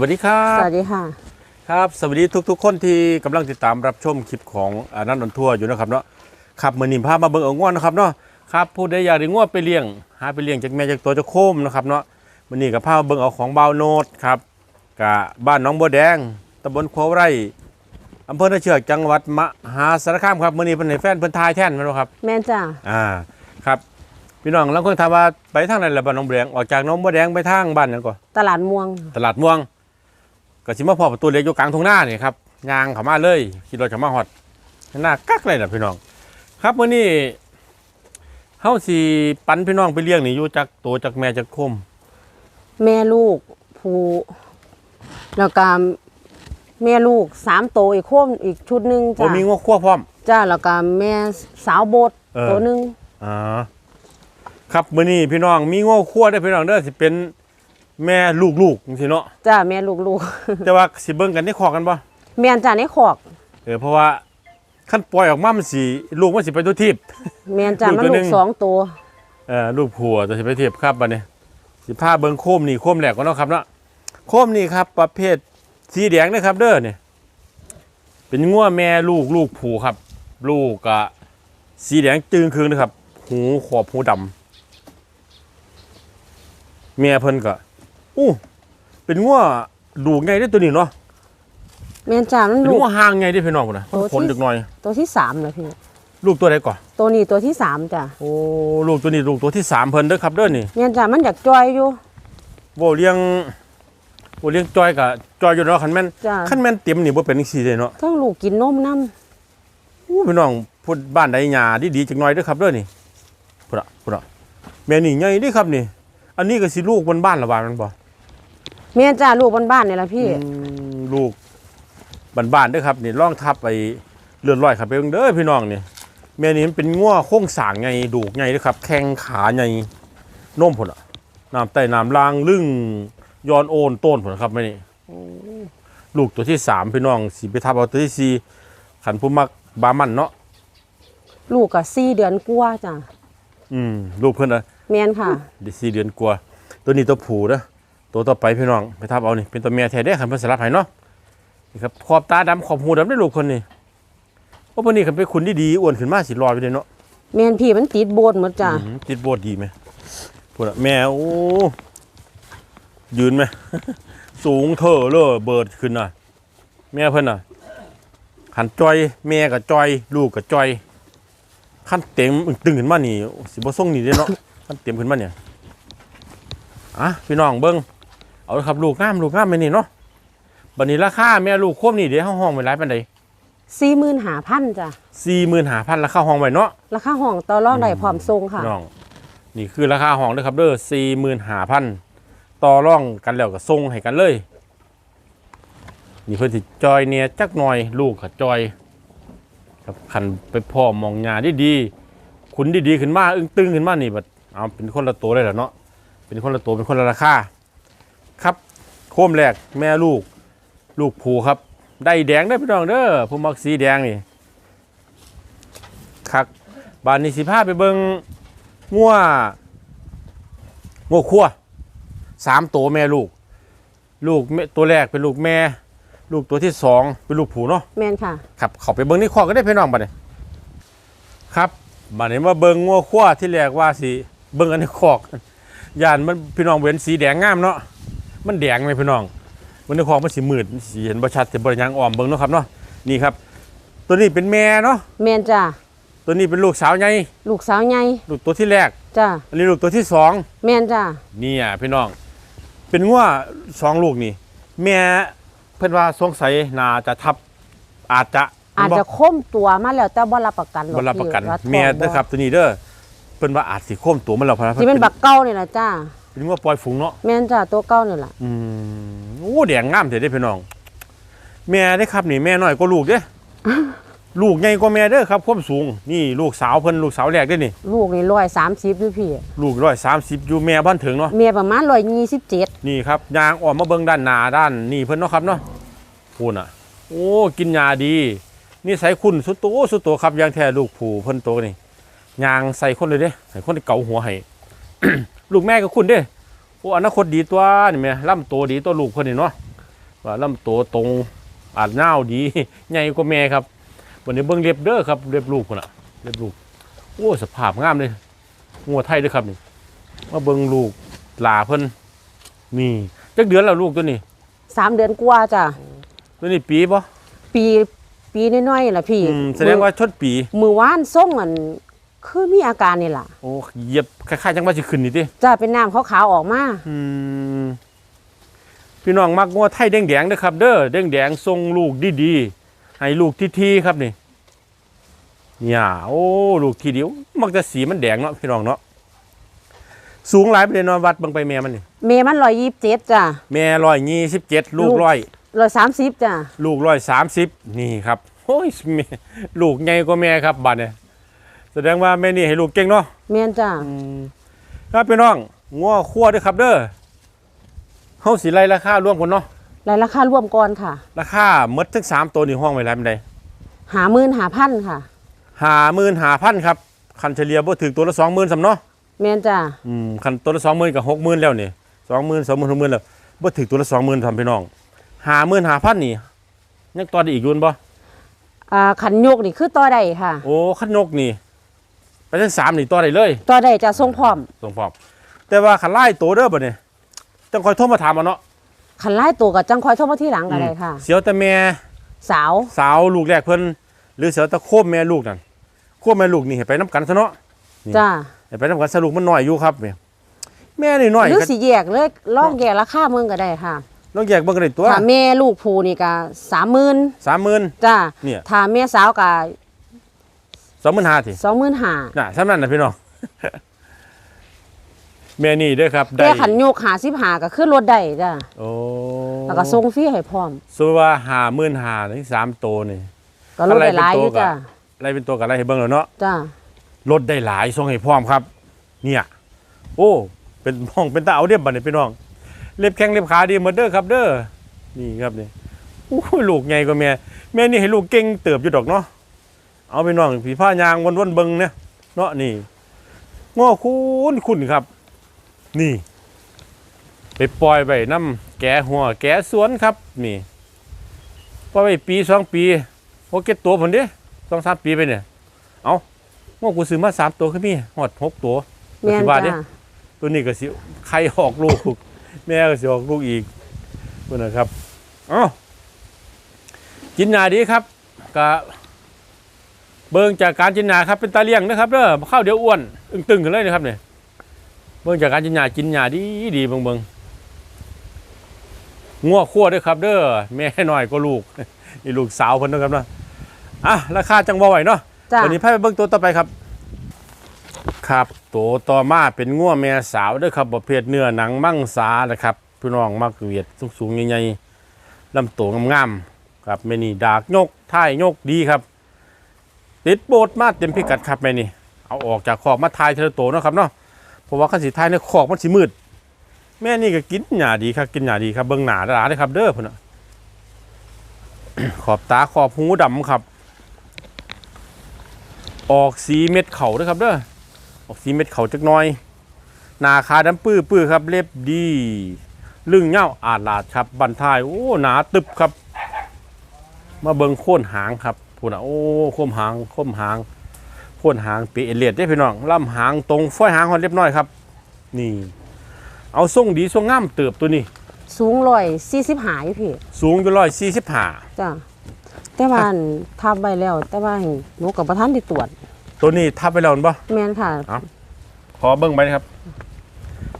วัสดีครับสวัสดีค่ะ ครับสวัสดีทุก ๆ คนที่กำลังติดตามรับชมคลิปของอานันต์นนทัวร์อยู่นะครับเนาะครับมือนิมพามาเบิ่งเอาง่วนนะครับเนาะครับผู้ใดอยากได้ง่วไปเลี้ยง หาไปเลี้ยงจากแม่จากตัวจะโคมนะครับเนาะมือนี้กับพามาเบิ่งเอาของเบาวโนดครับกับบ้านหน้องบัวแดงตำบลโคไร่อำเภอนาเชือกจังหวัดมหาสารคามครับมือนี้เป็นให้แฟนเพิ่นทายแท่นแมั้ยครับ แม่นจ้าอ่าครับพี่น้องแล้วคนถามว่าไปทางไหนล่ะบ้านหน้องบัวแดงออกจากหน้องบัวแดงไปทางบ้านหยังก่อนตลาดม่วง ตลาดม่วง ก็สิมาพอประตูเล็กอยู่กลางทุ่งนานี่ครับยางเข้ามาเลยขี่รถเข้ามาฮอดหน้ากักเลยนะพี่น้อง ครับมื้อนี้เฮาสิปันพี่น้องไปเลี้ยงนี่อยู่จากตัวจากแม่จากคม แม่ลูกผู้แล้วก็แม่ลูกสามโตวอีกโคมอีกชุดหนึ่งบ่จ้ามีงวคั่วพร้อม จ้าแล้วก็แม่สาวโบดเออ ตัวหนึ่ง อ่าครับมื้อนี้พี่น้องมีงวคั่วได้อพี่น้องเด้อสิเป็น แม่ลูกๆจังซี่เนาะจ้าแม่ลูกลูกแต่ว่าสิเบิ่งกันในคอกกันบ่แม่นจ้าในขอกเออเพราะว่าคันปล่อยออกมามันสิลูกมันสิไปตัวทิพย์แม่นจ้าลูกมันตัวหลูนึ่กงสองตัวเอ่อลูกผัวตัวสิไปเทียบครับบัดนี้สิพาเบิ่งโคมนี่โคมแหลกก่อนเนาะครับเนาะโคมนี่ครับ ประเภทสีแดงนะครับ เด้อเนี่ยเป็นงัวแม่ลูกลูกผูครับ ลูกกะสีแดงจึงคืนนะครับ หูขอบหูดำเมียเพิ่นก็ อู้เป็นงัวดูไงได้อตัวนี้เนาะแม่นจ้ามันเป็นลูกงัวห่างไงได้อพี่น้องพุ่นนะโอ้ขนที่ดึกหน่อย ตัวที่สามเลยพี่ ลูกตัวใดก่อนตัวนี้ตัวที่สามจ้าโอ้ลูกตัวนี้ลูกตัวที่สามเพิ่นเด้อครับเด้อนี่แม่นจ้ามันอยากจอยอยู่ โบเลี้ยงโบเลี้ยงจอยกับจอยอยู่เนาะคันแม่นจ้าคันแม่นเต็มนี่บ่เป็นจังซี่เลยเนาะทั้งลูกกินนมน้อู้พี่น้องพูดบ้านใดหญ้าดีๆจักหน่อยเด้อครับเด้อนี่พุ่นน่ะพุ่นน่ะแม่นี่ใหญ่เด้ครับนี่ อันนี้ก็สิลูกบนบ้านละบาดมันบ่ำ แม่นจ้าลูกบ้านๆนี่ละพี่ อืมลูกบ้านๆเด้อครับนี่ร่องทับไปเลื่อนลอยครับไปเบิ่งเด้อพี่น้องนี่แม่นี่มันเป็นงัวโครงสร้างใหญ่ดูกใหญ่เด้อครับ แข้งขาใหญ่นมพุ่นน่ะน้ำใต้น้ำล่างลึ่งย้อนโอนต้นพุ่นน่ะครับแม่นี่ลูกตัวที่สามพี่น้องสิไปทับเอาตัวที่สี่ขันผู้มักบามันเนาะลูกก็สี่เดือนกว่าจ้าอืมลูกเพื่อนอะแม่นค่ะได้สี่เดือนกว่าตัวนี้ตัวผูนะ ตัวต่อไปพี่น้องไปทับเอานี่เป็นตัวเมียแท้ได้ขันเพิ่นสลับให้เนาะนี่ครับขอบตาดำขอบหูดำได้ลูกคนนี้ว่าพวกนี้ขันไปขุนดีๆอ้วนขึ้นมาสิลอยไปเลยเนาะแม่นพี่มันติดโบดหมดจ้าอืมติดโบดดีไหมพูดอะแม่โอ้ยืนไหม สูงเท่อเลยเบิดขึ้นน่ะแม่เพิ่นน่ะขันจอย แม่กับจอย ลูกกับจอยขั้นเต็มอึ้งตึงขึ้นมานี่สิบ่ส่งนี่เด้เนาะ ขั้นเต็มขึ้นมาเนี่ยอะพี่น้องเบิ่ง เอาเลยครับลูกงามลูกงามไปนี่เนาะบัดนี้ราคาแม่ลูกควบนี่เดี๋ยวห้องห้องไว้หลายปานใดสี่หมื่นหาพันจ้ะ45,000ราคาห้องไว้เนาะราคาห้องต่อรองได้พร้อมทรงค่ะน้องนี่คือราคาห้องเด้อครับเด้อสี่หมื่นห้าพันต่อร่องกันแล้วก็ส่งให้กันเลย นี่เพื่อที่จอยเนี่ยจักหน่อยลูกกับจอยครับคันไปพ่อมองงานดีดีๆขุนดีๆขึ้นมาอึ้งตึงขึ้นมานี่แบบเอาเป็นคนละตัวเลยเหรอเนาะเป็นคนละตัวเป็นคนละราคา ครับโคมแรกแม่ลูก ลูกผูครับ ได้แดงได้อพี่น้องเด้อผู้มักสีแดงนี่ครับบานนี้สิพาไปเบิงงัวงัวคั่วสามตัวแม่ลูก ลูกแม่ตัวแรกเป็นลูกแม่ ลูกตัวที่สองเป็นลูกผูเนาะแม่นค่ะครับเขาไปเบิงนี่ข้อก็ได้พี่น้องบัดนี้ครับบัดนี้มาเบิงงัวคั่วที่แรกว่าสิเบิงอันนี้คอกยานมันพี่น้องเว้นสีแดงงามเนาะ มันแดงไหมพี่น้อง มันในคอกมันสีมืดสีเห็นบ่ชัดแต่บริยังอ่อมเบิงเนาะครับเนาะนี่ครับ ตัวนี้เป็นแม่เนาะแม่นจ้ะตัวนี้เป็นลูกสาวใหญ่ลูกสาวใหญ่ลูกตัวที่แรกจ้ะอันนี้ลูกตัวที่สองแม่นจ้ะนี่อะพี่น้อง เป็นงัวสองลูกนี่ แม่เพิ่นว่าสงสัยน่าจะทับอาจจะอาจจะคมตัวมาแล้วแต่บ่รับประกันหรอกบ่รับประกันพี่ว่าท้องแม่เด้อครับตัวนี้เด้อเพิ่นว่าอาจสิโค้มตัวมันแล้วพะนะสิเป็นบักเก้านี่ล่ะจ้า เป็นงัวปล่อยฝูงเนาะแม่นจ้ะตัวเก้านี่ล่ะอืมโอ้แดงงามเถิดเด้อพี่น้อง แม่ได้อครับนี่แม่น้อยกว่าลูกเด้อ ลูกใหญ่กว่าแม่เด้อครับความสูง นี่ลูกสาวเพิ่นลูกสาวแรกเด้อนี่ ลูกนี่130อยู่พี่ ลูกร้อยสามสิบอยู่แม่บ้านถึงเนาะ เมียประมาณ127นี่ครับยางออกมาเบิ่งด้านหน้าด้านนี่เพิ่นเนาะครับเนาะพูนอะ โอ้กินยาดีนี่ใส่คุณสุดโตสุดโตครับยางแท้ลูกผูเพิ่นโตนี่ยางใส่คนเลยเด้ให้คนเกาหัวให้ ลูกแม่ก็คุณเด้โอ้อนาคตดีตัวนี่แม่ล่ำโตดีตัวลูกเพิ่นนี่เนาะว่าลำโตวตรงอาจเน่าวดีใหญ่กว่าแม่ครับวันนี้เบิ่งเล็บเด้อครับเล็บลูกคนน่ะเล็บลูกโอ้สภาพงามเลยงัวไทยเด้อครับนี่มาเบิ่งลูกหลาเพิ่นนี่จักเดือนแล้วลูกตัวนี้สามเดือนกว่าจ้ะตัวนี้ปีบ่ปีปีน้อยๆล่ะพี่อืมแสดงว่าชดปี มือว่านส่งอัน คือมีอาการนี่ล่ะโอ้เหยียบคล้ายๆจังว่าสิขึ้นนี่ติจ้ะเป็นน้ำขาวๆออกมาอืมพี่น้องมักงัวไทยแดงๆเด้อครับ เด้อแดงๆทรงลูกดีๆให้ลูกทีๆครับนี่เนี่ยโอ้ลูกทีเดียว มักจะสีมันแดงเนาะพี่น้องเนาะสูงหลายไปเลยเนอนวัดเบังไปแม่มันนี่เมมันร้อยยี่สิบเจ็ดจ้ะแม่ร้อยยี่สิบเจ็ดลูกลูกร้อยร้อยสามสิบจ้ะลูกร้อยสามสิบนี่ครับโอ้ยแม่ลูกใหญ่กว่าแม่ครับบัดเนี่ย แสดงว่าแม่นี่ให้ลูกเก่งเนาะเมียนจ้ะครับพี่น้องงัวคั่วด้วยครับเด้อเฮาสิไล่ราคาร่วมกันเนาะรายราคาร่วมก่อนค่ะ ราคาหมดทั้งสามตัวนี่ห้องไว้แล้วมันใดหาหมื่นหาพันค่ะหาหมื่นหาพันครับคันเฉลี่ยบ่ถึงตัวละสองหมื่นสำเนาะเมียนจ้ะอืมคันตัวละสองหมื่นกับหกหมื่นแล้วนี่สองหมื่นสองหมื่นหกหมื่นแล้วบ่ถึงตัวละสองหมื่นทำพี่น้องหาหมื่นหาพันนี่ยังต่อได้อีกอยุ่นบ่อ่าขันโยกนี่คือต่อได้ค่ะ โอ้ขันนกนี่ ไปทั้งสามนี่ต่อได้เลยต่อได้จะทรงพร้อมส่งพร้อมแต่ว่าขันไล่ตัวเด้อบ่เนี่ยต้องคอยโทรมาถามเอาเนาะขันไล่ตัวกับจังคอยโทรมาที่หลังก็ได้ค่ะ เสียวแต่แม่สาวสาวลูกแรกเพิ่นหรือเสียวแต่โคบแม่ลูกนั่นโคบแม่ลูกนี่ให้ไปน้ำกันซะเนาะนี่จ้ะให้ไปน้ำกันสรุปมันน้อยอยู่ครับแม่แม่นี่น้อยหรือก็สีแยกเลยลองแยกราคาเมืองก็ได้ค่ะลองแยกเบิ่งกันได้ตัวถ้าแม่ลูกผูนี่ก็สามหมื่นสามหมื่นจ้ะเนี่ยถ้าแม่สาวก็ สองหมื่นห้าทีสองหมื่นห้าน่ะสำนั้นนะพี่น้องแม่นี่เด้อครับได้แต่ขันโยกหาสิบหาก็ขึ้นรถได้จ้ะโอ้แล้วก็ส่งฟรีให้พร้อมสมมุติว่าหาหมื่นหาถึงสามตัวนี่ก็ลดได้หลายอยู่จ้ะอะไรเป็นตัวกับอะไรให้เบิ่งแล้วเนาะจ้ะลดได้หลายส่งให้พร้อมครับ เนี่ย โอ้เป็นห้องเป็นตาเอาเดียบบัดนี้พี่น้องเล็บแข้งเล็บขาดีหมดเด้อครับเด้อนี่ครับนี่โอ้ยลูกใหญ่กว่าแม่แม่นี่ให้ลูกเก่งเติบอยู่ดอกเนาะ เอาพี่น้องผีผ้ายางวนๆเบิ่งเนี่ยเนาะนี่ง้อคุณคุณครับ นี่ ไปปล่อยไปน้ำแกะหัว แกะสวนครับ นี่ปล่อยไปปีสองปีโอเก็ตตัวผมเด้สองสามปีไปเนี่ย เอาง้อกูซื้อมาสามตัวคือมีหอดหกตัวแม่นปัจจุบันจ้ะเนี่ยตัวนี้ก็สิไข่ออกลูก แม่ก็สิออกลูกอีกพุ่นนะครับ เอ้ากินยาดีครับก็ เบิ่งจากการกินยาครับเป็นตาเลี้ยงนะครับเด้อข้าวเดี๋ยวอ้วนอึ้งตึงขึ้นเลยนะครับเนี่ยเบิ่งจากการกินยากินยาดีดีเบิ่งเบิ่งงัวคั่วด้วยครับ เด้อแม่น้อยก็ลูกนี่ลูกสาวเพิ่นนะครับเนาะอะราคาจังบ่ไหวเนาะจ้ะวันนี้พาไปเบิ่งตัวต่อไปครับ ครับตัวต่อมาเป็นง่วแม่สาวเด้วยครับประเภทเนื้อหนังมังสานะครับพี่น้องมักเวียดสูงๆใหญ่ๆลำตัวงามๆครับแม่นี่ดากยกท้ายยกดีครับ ติดโบดมาเต็มพิกัดครับแม่นี่ เอาออกจากคอกมาทายเธอโตเนาะครับเนาะเพราะว่าขันสีทายในคอกมันสีมืด แม่นี่ก็กินหญ้าดีครับกินหญ้าดีครับเบิ่งหนาดาเลยครับ เด้อพุ่นน่ะขอบตาขอบหูดำครับ ออกสีเม็ดเข่าด้วยครับเด้อออกสีเม็ดเข่าจักน่อย หนาคาดำปื้อปื้อครับ เล็บดีลึงเง่าอาดลาดครับ บันทายโอ้หนาตึบครับ มาเบิงโค่นหางครับ พูดนะโอ้โค้มหางโค้มหางโค่นหางเปเอเลียดได้อพี่น้องล่ำหางตรงฝ้อยหางหอนเรียบน้อยครับ นี่ เอาทรงดีทรงงามเติบตัวนี้ สูงร้อยสี่สิบหาอยู่พี่ สูงอยู่ร้อยสี่สิบห้าจ้ะแต่ว่าอั่นทับไปแล้ว แต่ว่าหนูกับประท่านที่ตรวจ ตัวนี้ทับไปแล้วเห็นปะแม่นค่ะขอเบิ้งไปนะครับ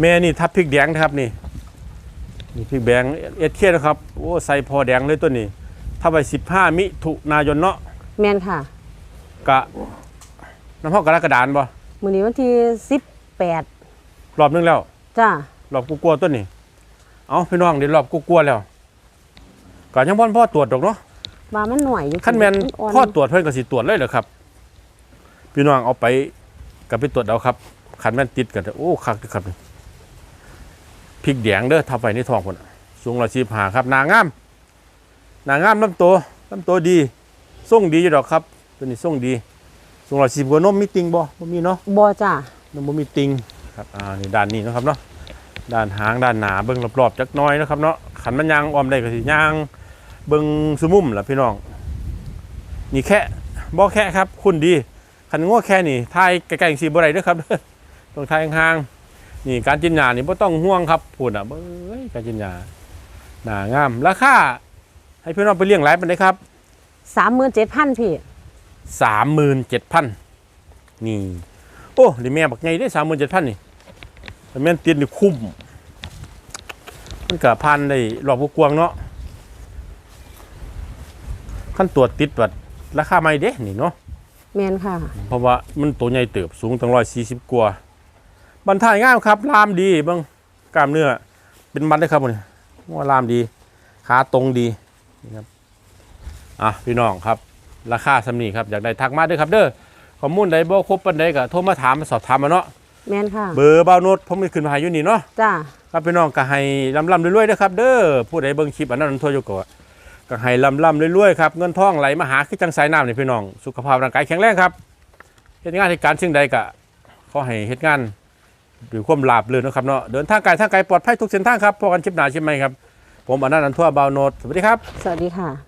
แม่นี่ทับพริกแดงนะครับนี่นี่พริกแดงเอ็ดเคียนะครับโอ้ใส่พอแดงเลยตัวนี้ทับไปสิบห้ามิถุนายนเนาะ แม่นค่ะ กะน้ำพ่อกระดาษกระดานบ่มื้อนี้วันที่สิบแปดรอบนึงแล้ว จ้ะรอบกูกลัวๆตัวนี้ เอาพี่น้องเดี๋ยวรอบกูกลัวๆแล้วก็ยังพ่อพ่อตรวจดอกเนาะว่ามันหน่อยอยู่ขั้นแมนอ่อนพ่อตรวจเพื่อนก็สิตรวจเลยเหรอครับ พี่น้องเอาไปกับไปตรวจเอาครับขันแม่นติดกันโอ้คักเด้อครับนี่พริกแดงเด้อทับไปในท้องคนน่ะสูงร้อยสิบห้าครับหนางามหนางามลำตัวลำตัวดี ส่งดีอยู่ดอกครับ ตัวนี้ส่งดีสูงร้อยสิบกว่านมมีติงบ่บ่มีเนาะบ่จ้ะนมบ่มีติงครับอ่านี่ด้านนี้เนาะครับเนาะด้านหางด้านหนาเบิ่งรอบๆจักหน้อยเนาะครับเนาะขขันมันยางออมได้ก็สิยางเบิงสุมุมล่ะพี่น้อง นี่แค่บ่แค่ครับคุณดีขันง้อแค่นี่ทายไกลๆสีบ่ได้เด้อครับต้องทายห่างๆนี่การจินยานี่บ่ต้องห่วงครับพูดอะเบ้ยการจินยาหนางามราคาให้พี่น้องไปเลี้ยงหลายปานใดครับ สามหมื่นเจ็ดพันพี่สามหมื่นเจ็ดพันนี่ โอ้นี่แม่บักไงได้สามหมื่นเจ็ดพันนี่แต่แม่นติดนี่คุ้ม มันกับพันได้รอบกวางๆเนาะขั้นตรวจติดวัดราคาไม่เด้นี่เนาะแมนค่ะ เพราะว่ามันตัวใหญ่เติบสูงตั้งร้อยสี่สิบกว่าบรรทายงามครับลามดีเบ้างกล้ามเนื้อเป็นมัดได้ครับมันว่าลามดี ขาตรงดีนี่ครับ อะพี่น้องครับ ราคาสำนีครับอยากได้ทักมาด้วยครับเด้อข้อมูลใดบ่ครบปันใดก็โทรมาถามมาสอบถามมาเนาะแมนค่ะ เบอร์เบาโนดผมมีขึ้นมาให้อยู่นี่เนาะจ้า ครับพี่น้องก็ให้ลำลำรวยๆนะครับ เด้อผู้ใดเบิ่งคลิปอันนั้นทั่วโยกะก็ให้ลำลำรวยๆครับเงินทองไหลมาหาคือจังสายน้ำนี่พี่น้อง สุขภาพร่างกายแข็งแรงครับเฮ็ดงานเหตุการณ์สิ่งใดก็ขอให้เฮ็ดงานด้วยความราบรื่นนะครับเนาะเดินทางไกลทางไกลปลอดภัยทุกเส้นทางครับพบกันคลิปหน้าคลิปใหม่ครับผมอนันต์อันทั่วเบาโนดสวัสดีครับ สวัสดีค่ะ